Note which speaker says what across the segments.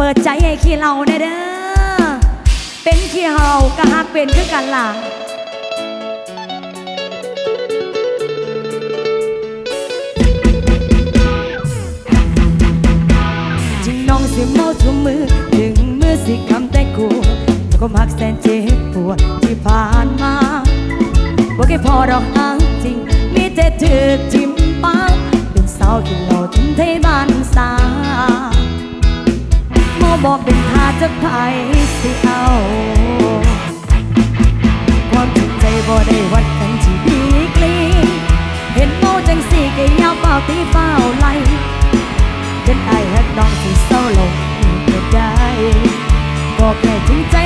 Speaker 1: เปิดใจให้ขี้เราในเด้อ เป็นขี้เฮาก็หักเป็นคือกันล่ะจึงน้องสิเมาทุกมือถึงมือสิคำแต่กูแล้วก็มักแสนเจ็บปวดที่ผ่านมาบอกแค่พอดอกอ้างจริง มีแต่ถือจิ้มปังเป็นสาวที่เหล้าทิ้งเทบ้านสา บอกเป็นทาจะไผสิเอาความจริงใจบ่ได้วัดกันที่ดีกลีเห็นโมจังสี่ก็ยาวเป่าตีเป้าไหลจนไอ้หักน้องที่เศร้าลงก็ได้บอกแค่ถึงใจ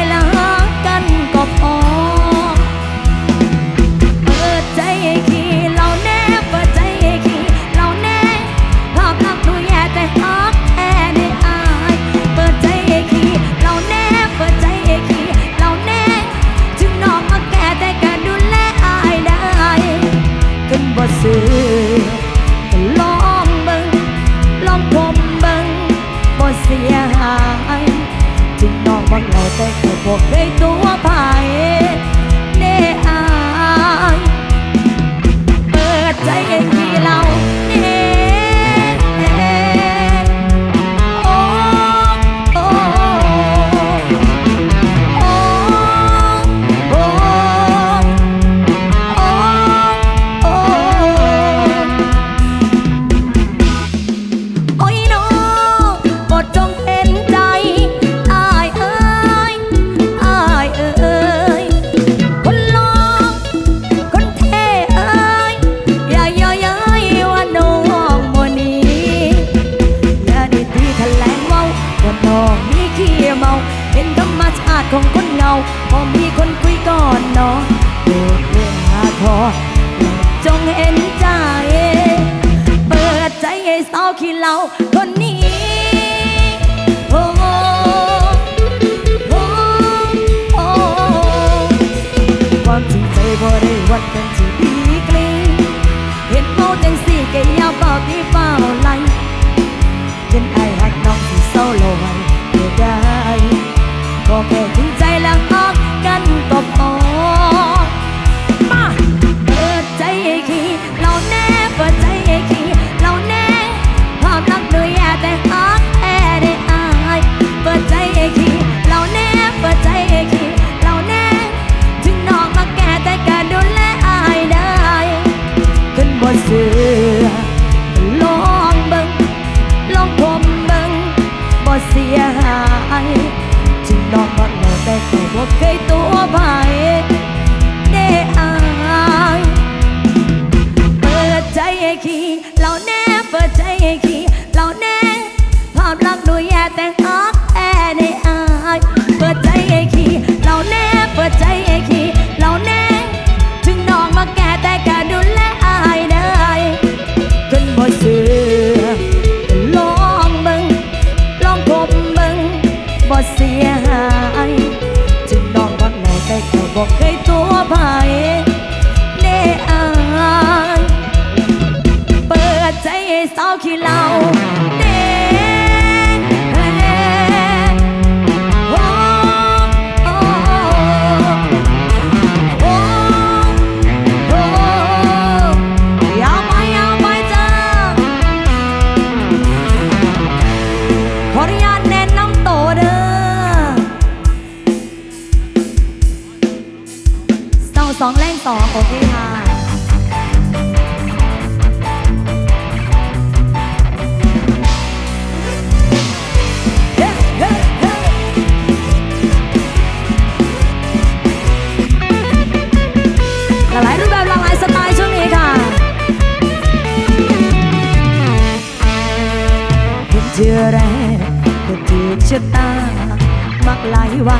Speaker 1: ว่า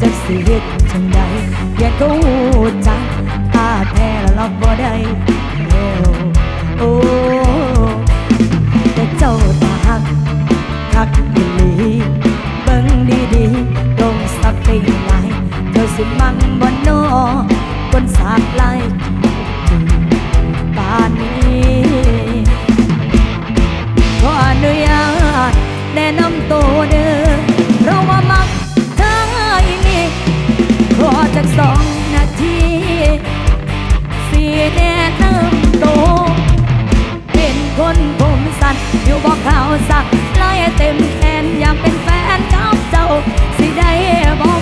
Speaker 1: จะเสิเฮ็ดจังใดอย่ากูจักถ้าแพ้แล้วลอกบ่ได้โอ้โอ้แต่เจ้าตาหักคักอีเบิ่งดีๆลงสักปหลายเธอสิมั่งบ่น้อคนสากไล่ป่านนี้ขออนุญาตแนะนำตัวเด้ สักสองนาทีสีแน่เติมโต เป็นคนผมสั้นอยู่บอกข่าวสักไล่เต็มแขนอยากเป็นแฟนกับเจ้า สิได้บอก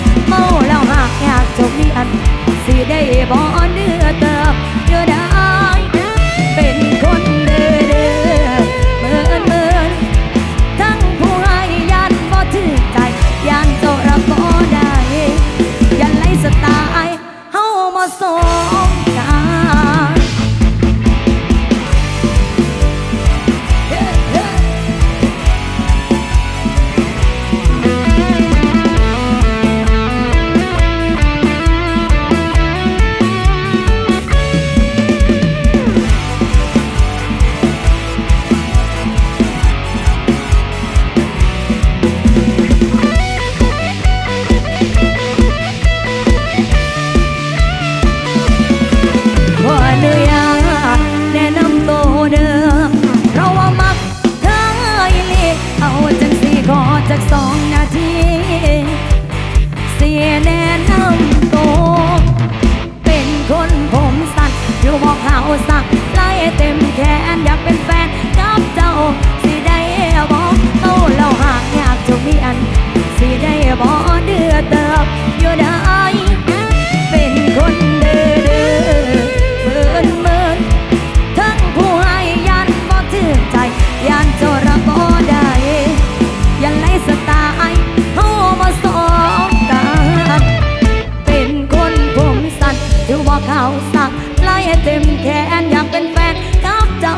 Speaker 1: เขาสักไล่เต็มแขนอยากเป็นแฟนกับเจ้า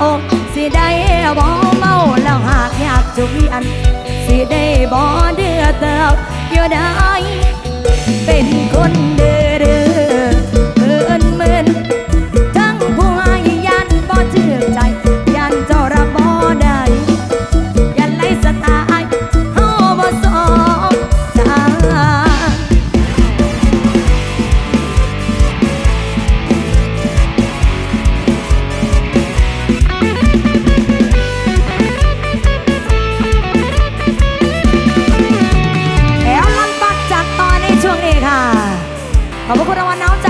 Speaker 1: สิได้บ่เมาแล้วหากอยากจุมีอัน สิได้บ่เดือเติบอยู่ได้เป็นคนเด้อเด้อ ขอบคุณรางวัลน้ำใจ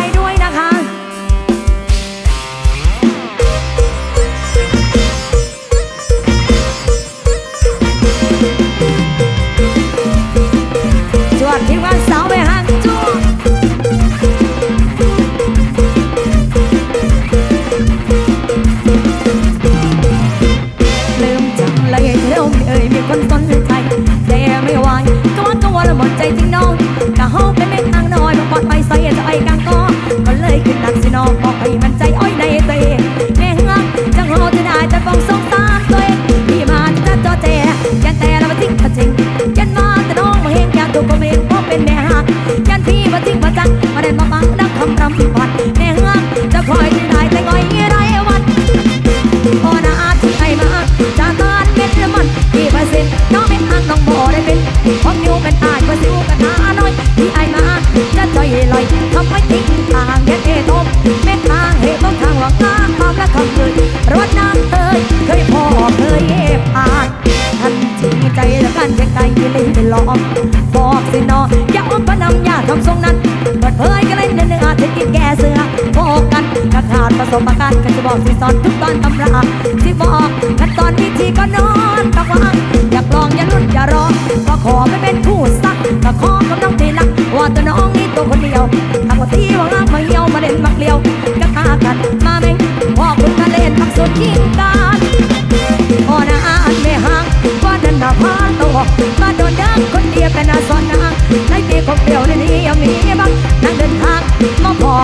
Speaker 1: Moreno. กระขาดประการกันจะบอกสิสอนทุกตอนตำราที่บอกกันตอนวิธีก็นอนตะวังอยากลองอย่าลุ้นอย่ารอก็ขอไม่เป็นคู่สักก็ขอกำลังตีลักว่าตัวน้องนี่ตัวคนเดียวหากว่าที่ว่างมาเหี่ยวมาเล่นมักเลียวก็ฆ่ากันมาเมงพ่อคุณมาเล่นมักสุดยิงกันพอนาอันไม่ห่างว่านันนาพาตัวมาโดนดังคนเดียวเป็นอาสอนนางในปีของเดียวในนี้ยังมีบ้างนั่งเดินทาง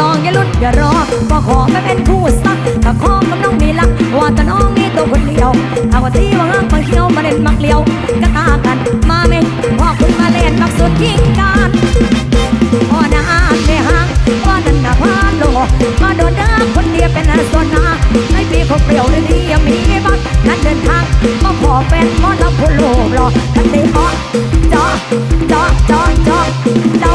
Speaker 1: ลองอย่าลุ้นอย่ารอก็ขอไม่เป็นผู้สักถ้าขอกับน้องนี่ละว่าจะน้องนี่ตัวคนเดียวถ้าว่าที่ว่าเงมาเขียวมาเล่นมักเลี้ยวก็ตากันมาไหมพ่อคุณมาเล่นมักสุดยิ่งกันพ่อน้าแม่ห้างว่านันนะพานโลมาโดนเดาคนเดียวเป็นโซนาให้พี่เขาเปลี่ยวเลยนี่ยังมีบ้างนั้
Speaker 2: นเดินทางมาขอแฟนมอลำพูโลรอทันเตะอ่อจ้อจ้อจ้อจ้อเจ้า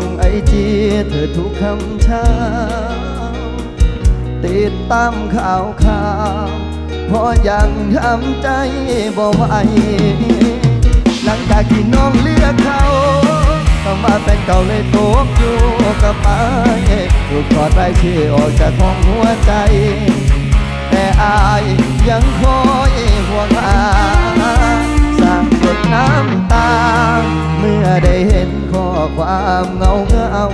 Speaker 2: องไอจีเธอทุกคำเช้า ติดตามข่าวข่าวเพราะยังทำใจบ่ไหวหลังจากที่น้องเลือกเขาต้องมาเป็นเก่าเลยตกอยู่กับไม้ถูกถอดรายชื่อออกจากห้องหัวใจ แต่อายยังคอยห่วงอาด น้ำตา เมื่อได้เห็นข้อความเงาเงา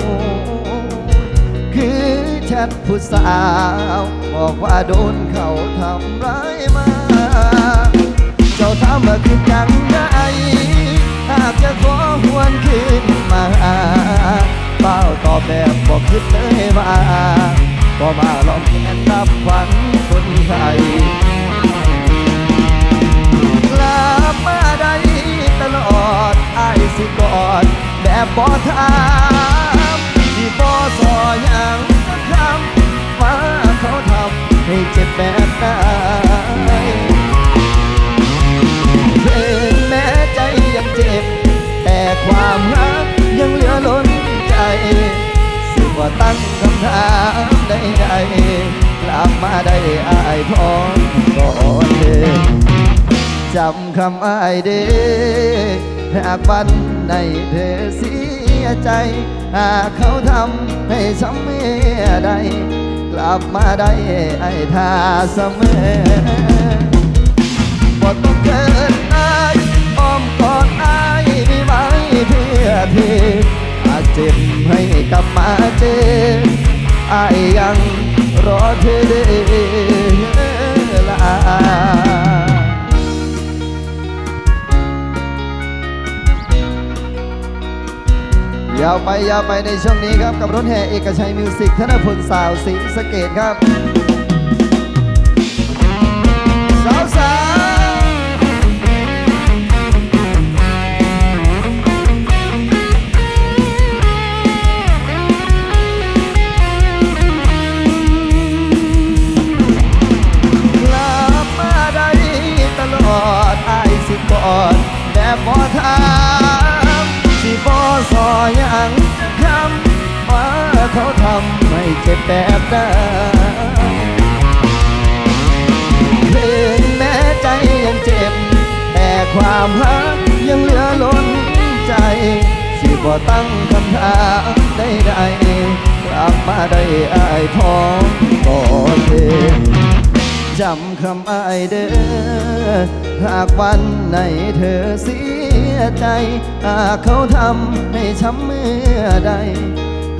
Speaker 2: คือแชทผู้สาว บอกว่าโดนเขาทำร้ายมา เจ้าถามาคือจังได้หากจะขอหวนคืนมาเป้าตอบแบบบอกคิดเลยว่าก็มาลองแค่รับฝันคนไทย สิกอดแบบบ่ถามที่บ่สออย่างสักคำว่าเขาทำให้เจ็บแบบไหนถึงแม้ใจยังเจ็บ แต่ความรักยังเหลือล้นใจสิว่าตั้งคำถามใดๆกลับมาได้อายพร้อมก่อนเดินจำคำอายเด้ หากวันในเธอเสียใจ หากเขาทำให้ช้ำเมื่อใด กลับมาได้ไอ้ท่าเสมอบ่ต้องเกินอายอ้อมกอดอายมีไว้เพื่อเธออาจเจ็บให้กลับมาเจออายยังรอเธอเด้ ไปยาวไปในช่วงนี้ครับ กับรถแห่เอกชัยมิวสิกธนพลสาวสีสะเกตครับสาวสาวกลับมาได้ตลอดไอสิกอดแบบบ่ถา แบบนั้นถึงแม้ใจยังเจ็บ แต่ความรักยังเหลือล้นใจ สิบ่ตั้งคำถามใดๆกลับมาได้อายท้องก่อนเดินจำคำอายเด้อ หากวันไหนเธอเสียใจ หากเขาทำให้ช้ำเมื่อใด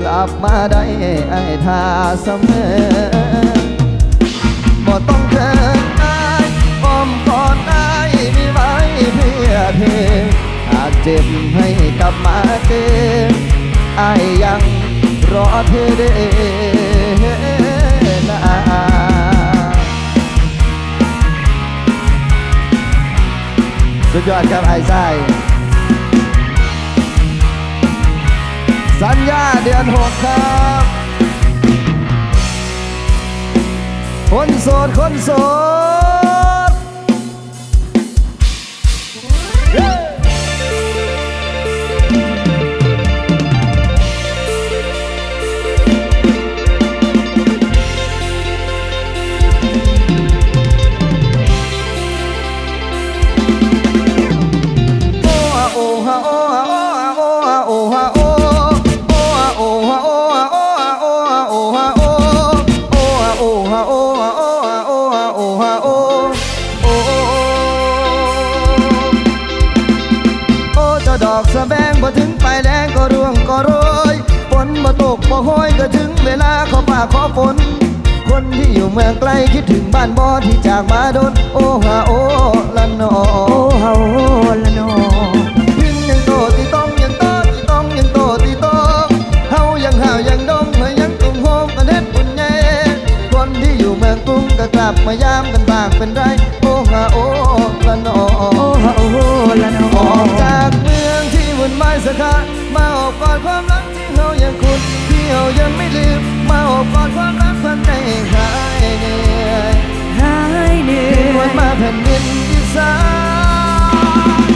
Speaker 2: กลับมาได้ไอายท่าเสมอบ่ต้องเกินอายอ้อมกอดอายมีไว้เพื่อเธอหากเจ็บให้กลับมาเจออายยังรอเธอเด้อนะสุดยอดครับไอ้ไส้ สัญญาเดือนหกครับคนโสดคนโสด ฝนบ่ตกบ่ห้อยก็ถึงเวลาขอป่าขอฝน คนที่อยู่เมืองไกลคิดถึงบ้านบ่อที่จากมาโดน โอ้ฮาโอ้ละนอ
Speaker 1: โอ้เฮาละนอ
Speaker 2: ยิงยังโตตีต้องยังโตตีต้องยังโตตีต้องเฮายังห่าวยังดงเฮายังตุ้งโฮมกันเฮ็ดบุญใหญ่คนที่อยู่เมืองกรุงก็กลับมายามกันบ้างเป็นไรโอ้ฮาโอ้ละนอ
Speaker 1: โอ้เฮาละนอ
Speaker 2: ออกจากเมืองที่วุ่ นวายสักคามาออกกอดความรักที่เฮายังคุ้นที่เฮายังไม่ลืม มาออกกอดความรักพันในหายเหนื่อย
Speaker 1: หายเหนื่
Speaker 2: คืน
Speaker 1: อ
Speaker 2: วันมาแผ่นดินอีสาน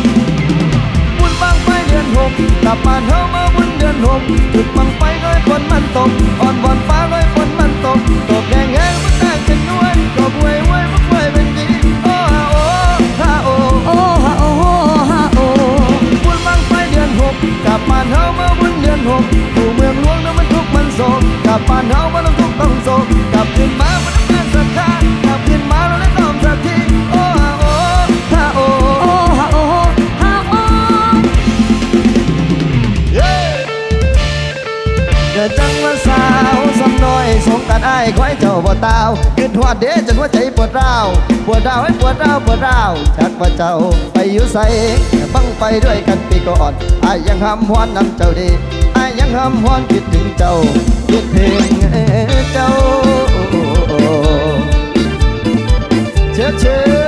Speaker 2: บุญบังไฟเดือนหกกลับบ้านเฮามาบุญเดือนหกจุดบังไฟร้อยฝนมันตกอ่อนบอนฟ้าร้อยฝนมันตกตกแดงแห้งมันแตกเป็นนวลตกไว้ไว้มันไว้เป็น กลับบ้านเฮามาบนเดือนหกตู่เมืองหลวงนั้นมันทุกมันโศกกลับบ้านเฮามันต้องทุกต้องโศกกลับขึ้นมามัน สงกันอ้คอยเจ้าบ่ตาวขึ้นทอดเด้จนหัวใจปวดร้าวปวดร้าวให้ปวดร้าวปวดร้าวจักว่าเจ้าไปอยู่ใส่บังไปด้วยกันปีก่อนไอ้ยังห้ำหวนนำเจ้าดีไอ้ยังห้ำหวนคิดถึงเจ้าคิดเพลงเจ้าเชิดเชิด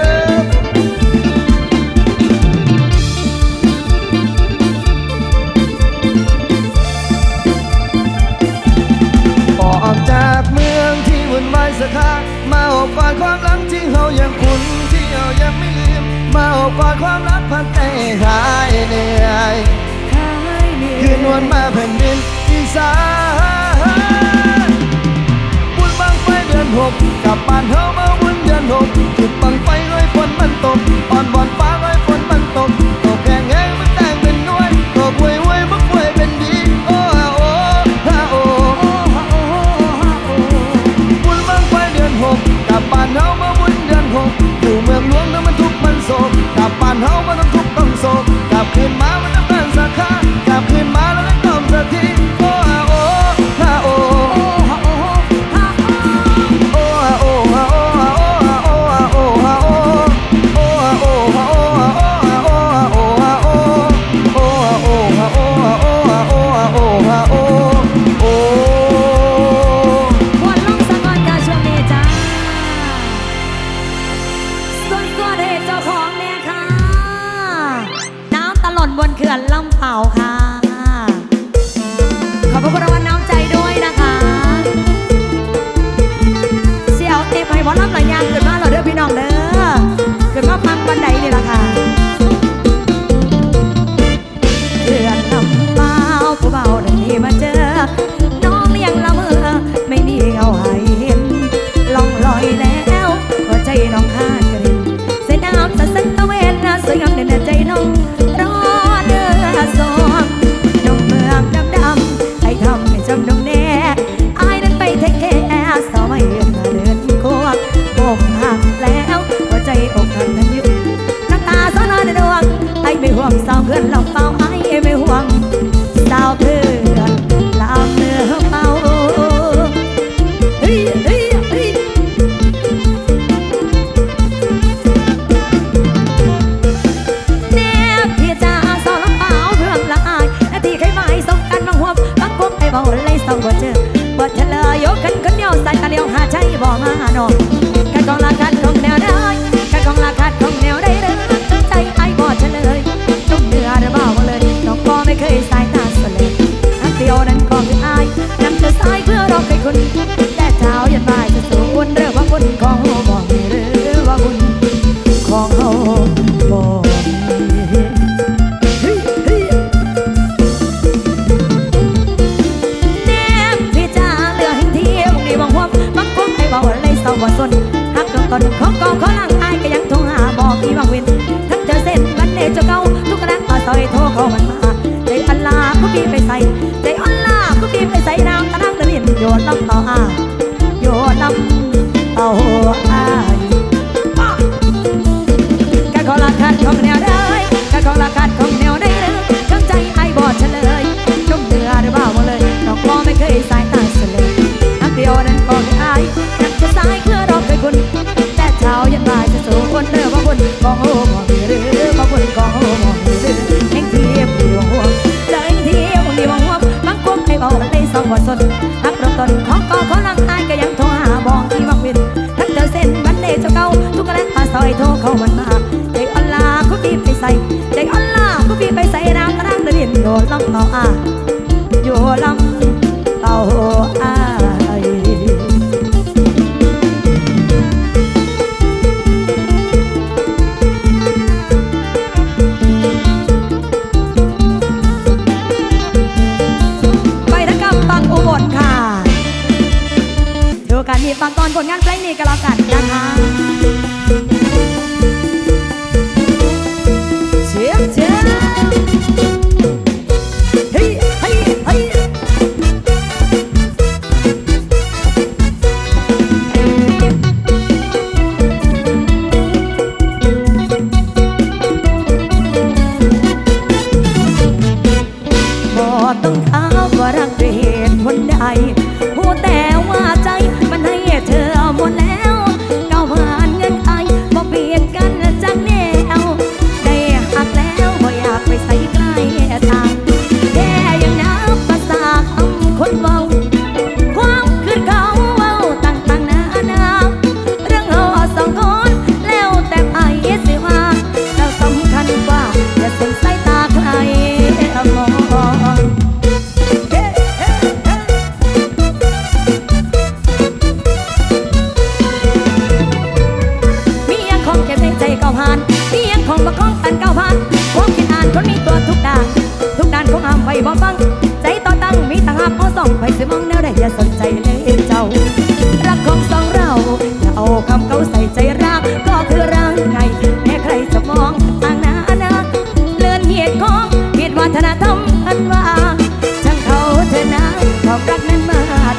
Speaker 2: สักครามาอบกอดความรักที่เขายังคุ้นที่เขายังไม่ลืม มาอบกอดความรักพันใจหายเหนื่อย
Speaker 1: หายเหนื่อย
Speaker 2: คืนวันมาแผ่นดินอีสานบุญบังไฟเดือนหกกลับบ้านเฮามา เพื่
Speaker 1: อเราเคยคุณแต่เช้ายันบ่ายจะสูอุ่นเรื่องว่าคุณของเฮาบ่มีหรือว่าคุณของเฮาบ่มีแนมพี่จ้าเหลือให้เที่ยวในวังหัวบางคนไอ้เบาเลยเศร้าบ่สน โยนน้องต่ออา บีบฝากตอนผลงานเพลงนี้กันแล้วกันนะคะ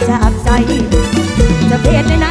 Speaker 1: outside. The bed and